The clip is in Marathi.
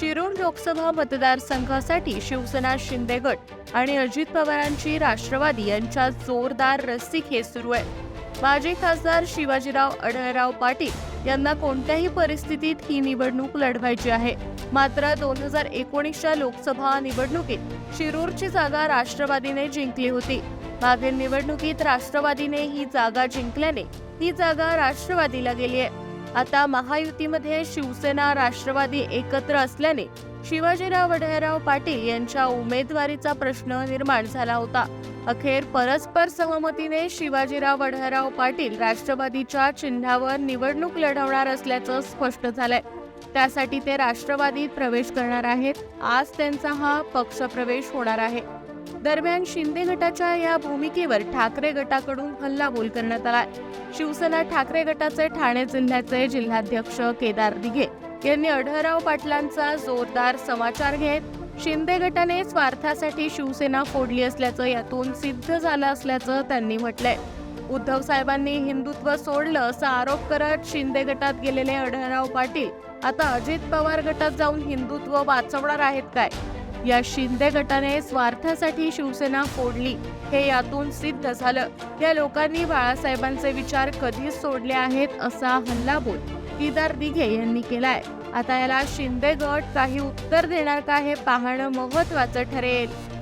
शिरूर लोकसभा मतदारसंघासाठी शिवसेना शिंदे गट आणि अजित पवारांची राष्ट्रवादी यांच्यात जोरदार रस्सीखेच सुरू आहे. माजी खासदार शिवाजीराव अढळराव पाटील यांना कोणत्याही परिस्थितीत ही निवडणूक लढवायची आहे. मात्र दोन हजार एकोणीसच्या लोकसभा निवडणुकीत शिरूरची जागा राष्ट्रवादीने जिंकली होती. मागील निवडणुकीत राष्ट्रवादीने ही जागा जिंकल्याने ही जागा राष्ट्रवादीला गेली आहे. आता महायुतीमध्ये शिवसेना राष्ट्रवादी एकत्र असल्याने शिवाजीराव वढेराव पाटील यांच्या उमेदवारीचा प्रश्न निर्माण झाला होता. अखेर परस्पर सहमतीने शिवाजीराव वढेराव पाटील राष्ट्रवादीच्या चिन्हावर निवडणूक लढवणार असल्याचं स्पष्ट झालंय. त्यासाठी ते राष्ट्रवादीत प्रवेश करणार आहेत. आज त्यांचा हा पक्षप्रवेश होणार आहे. दरम्यान शिंदे गटाच्या या भूमिकेवर ठाकरे गटाकडून हल्लाबोल करण्यात आला शिवसेना ठाकरे गटाचे ठाणे जिल्ह्याचे जिल्हाध्यक्ष केदार दिघे यांनी अढळराव पाटलांचा जोरदार समाचार घेत शिंदे गटाने स्वार्थासाठी शिवसेना फोडली असल्याचं यातून सिद्ध झालं असल्याचं त्यांनी म्हटलंय. उद्धव साहेबांनी हिंदुत्व सोडलं असा आरोप करत शिंदे गटात गेलेले अढळराव पाटील आता अजित पवार गटात जाऊन हिंदुत्व वाचवणार आहेत काय? या शिंदे गटाने स्वार्थासाठी शिवसेना फोडली. हे यातून सिद्ध झालं. या लोकांनी बाळासाहेबांचे विचार कधीच सोडले आहेत असा हल्लाबोल केदार दिघे यांनी केलाय. आता याला शिंदे गट काही उत्तर देणार का हे पाहणं महत्वाचं ठरेल.